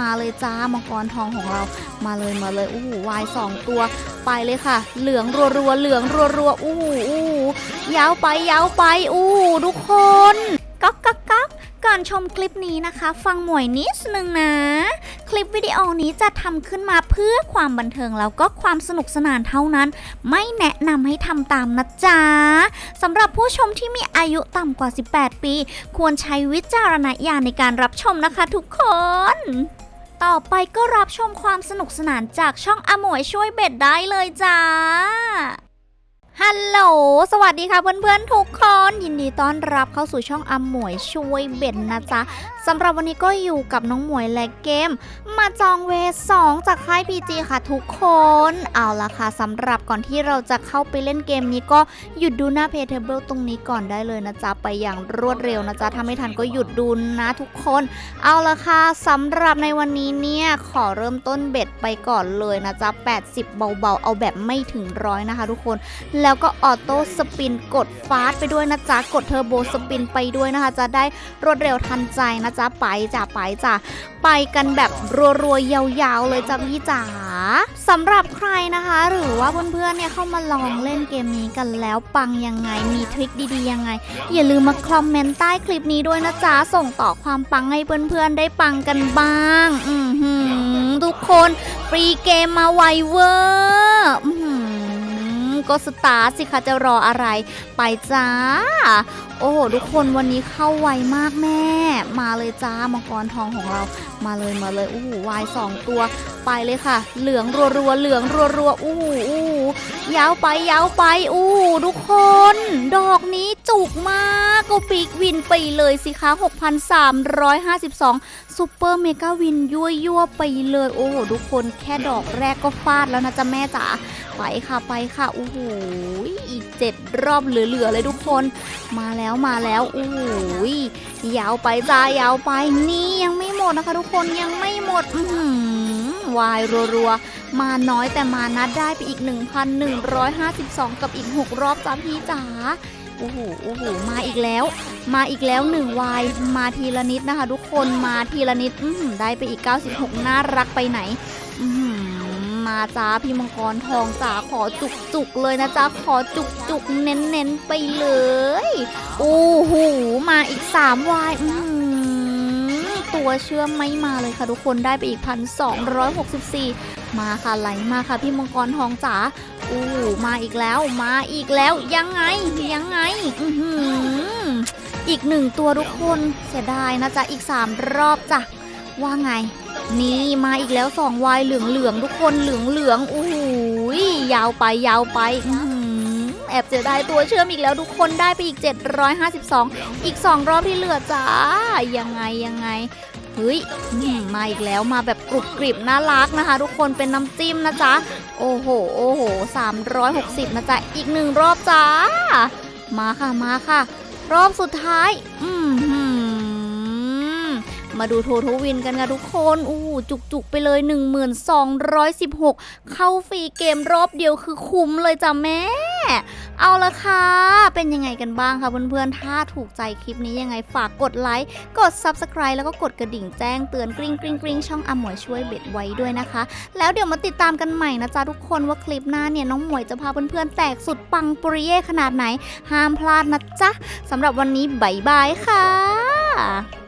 มาเลยจ้ามังกรทองของเรา มาเลยมาเลยอู้หูวายสองตัว ไปเลยค่ะ เหลืองรัวๆเหลืองรัวๆอู้หูอู้ยาวไปยาวไปอู้หูทุกคนก๊อกก๊อกก๊อกก่อนชมคลิปนี้นะคะ ฟังหมวยนิดนึงนะ คลิปวิดีโอนี้จะทำขึ้นมาเพื่อความบันเทิงแล้วก็ความสนุกสนานเท่านั้น ไม่แนะนำให้ทำตามนะจ๊ะสำหรับผู้ชมที่มีอายุต่ำกว่า 18 ปี ควรใช้วิจารณญาณในการรับชมนะคะทุกคน ต่อไปก็รับชมความสนุกสนานจากช่องอมวยช่วยเบ็ดได้เลยจ้าฮัลโหล สวัสดีค่ะเพื่อนๆทุกคน ยินดีต้อนรับเข้าสู่ช่องอมวยช่วยเบ็ดนะจ๊ะสำหรับวันนี้ก็อยู่กับน้องหมวยและเกม มาจองเวสองจากค่าย PG ค่ะทุกคน เอาละค่ะสำหรับก่อนที่เราจะเข้าไปเล่นเกมนี้ก็หยุดดูหน้าเพจเทเบิลตรงนี้ก่อนได้เลยนะจ๊ะ ไปอย่างรวดเร็วนะจ๊ะถ้าไม่ทันก็หยุดดูนะทุกคน เอาละค่ะสำหรับในวันนี้เนี่ย ขอเริ่มต้นเบ็ดไปก่อนเลยนะจ๊ะ 80 เบาๆ เอาแบบไม่ถึงร้อยนะคะทุกคน แล้วก็ออโต้สปินกดฟาสต์ไปด้วยนะจ๊ะกดเทอร์โบสปินไปด้วยนะคะจะได้รวดเร็วทันใจนะจ๊ะไปจ้ะไปจ้ะไปกันแบบรัวๆยาวๆ เลยจ้ะพี่จ๋าสำหรับใครนะคะ หรือว่าเพื่อนๆเนี่ยเข้ามาลองเล่นเกมนี้กันแล้วปังยังไงมีทริคดีๆยังไง อย่าลืมมาคอมเมนต์ใต้คลิปนี้ด้วยนะจ๊ะส่งต่อความปังให้เพื่อนๆได้ปังกันบ้าง อือหือทุกคนฟรีเกมมาไวเวอร์ ก็สตาร์สิคะจะรออะไร ไปจ้า โอ้โห ทุกคนวันนี้เข้าไวมากแม่ มาเลยจ้ามังกรทองของเรา มาเลยมาเลยอู้หูวายสองตัว ไปเลยค่ะ เหลืองรัวๆเหลืองรัวๆอู้หูอู้ยาวไปยาวไปอู้ทุกคนดอก กก็ปีกวินไปเลยสิคะ 6,352ซูเปอร์เมกาวินยั่วยั่วๆไปเลย โอ้โห ทุกคนแค่ดอกแรกก็ฟาดแล้วนะจ๊ะแม่จ๋าไปค่ะไปค่ะ โอ้โห อีกเจ็ดรอบเหลือๆเลยทุกคน มาแล้วมาแล้วโอ้โหยาวไปจ้ายาวไปนี่ยังไม่หมดนะคะ ทุกคนยังไม่หมดอืวายรัวๆ มาน้อยแต่มานัดได้ไปอีก 1,152 กับอีก 6 รอบจ้าพี่จ๋า อ้โหโอ้โหมาอีกแล้ว มาอีกแล้ว1วายมาทีละนิดนะคะ ทุกคนมาทีละนิดอื้อหือได้ไปอีก 96 น่ารักไปไหนอืมาจ้าพี่มังกรทองจ๋าขอจุกจุกๆเลยนะจ๊ะขอจุกจุกๆเน้นเน้นๆไปเลยโอ้โหมาอีก3วายอืตัวเชื่อมไม่มาเลยค่ะทุกคนได้ไปอีกพันสองมาค่ะไหลมาค่ะพี่มังกรทองจ๋า อ้มาอีกแล้วมาอีกแล้วยังไงยังไงอือหืออีกหนึ่งตัวทุกคนเสียดายนะจ๊ะอีกสามรอบจ้ะว่าไง นี่มาอีกแล้วสองวายเหลืองเหลืองทุกคนเหลืองเหลืองๆโอ้โหยาวไปยาวไปอื้อหือแอบเสียดายตัวเชื่อมอีกแล้วทุกคนได้ไปอีก 752 อีก 2 รอบที่เหลือจ้ายังไงยังไง เฮ้ยมาอีกแล้วมาแบบกรุบกริบน่ารักนะคะ ทุกคนเป็นน้ำจิ้มนะจ๊ะ โอ้โห โอ้โห360นะจ๊ะ อีกหนึ่งรอบจ้า มาค่ะมาค่ะ รอบสุดท้าย อืม มาดูโททวินกันค่ะทุกคน อู้จุกๆไปเลย 1216 เข้าฟรีเกมรอบเดียวคือคุ้มเลยจ้ะแม่ เอาละค่ะ เป็นยังไงกันบ้างคะเพื่อนๆ ถ้าถูกใจคลิปนี้ยังไงฝากกดไลค์ กด Subscribe แล้วก็กดกระดิ่งแจ้งเตือนกริ๊งกริ๊งกริ๊งช่องอมวยช่วยเบ็ดไว้ด้วยนะคะ แล้วเดี๋ยวมาติดตามกันใหม่นะจ๊ะทุกคนว่าคลิปหน้าเนี่ยน้องหมวยจะพาเพื่อนๆแตกสุดปังปริเย่ขนาดไหน ห้ามพลาดนะจ๊ะสำหรับวันนี้บายบายค่ะ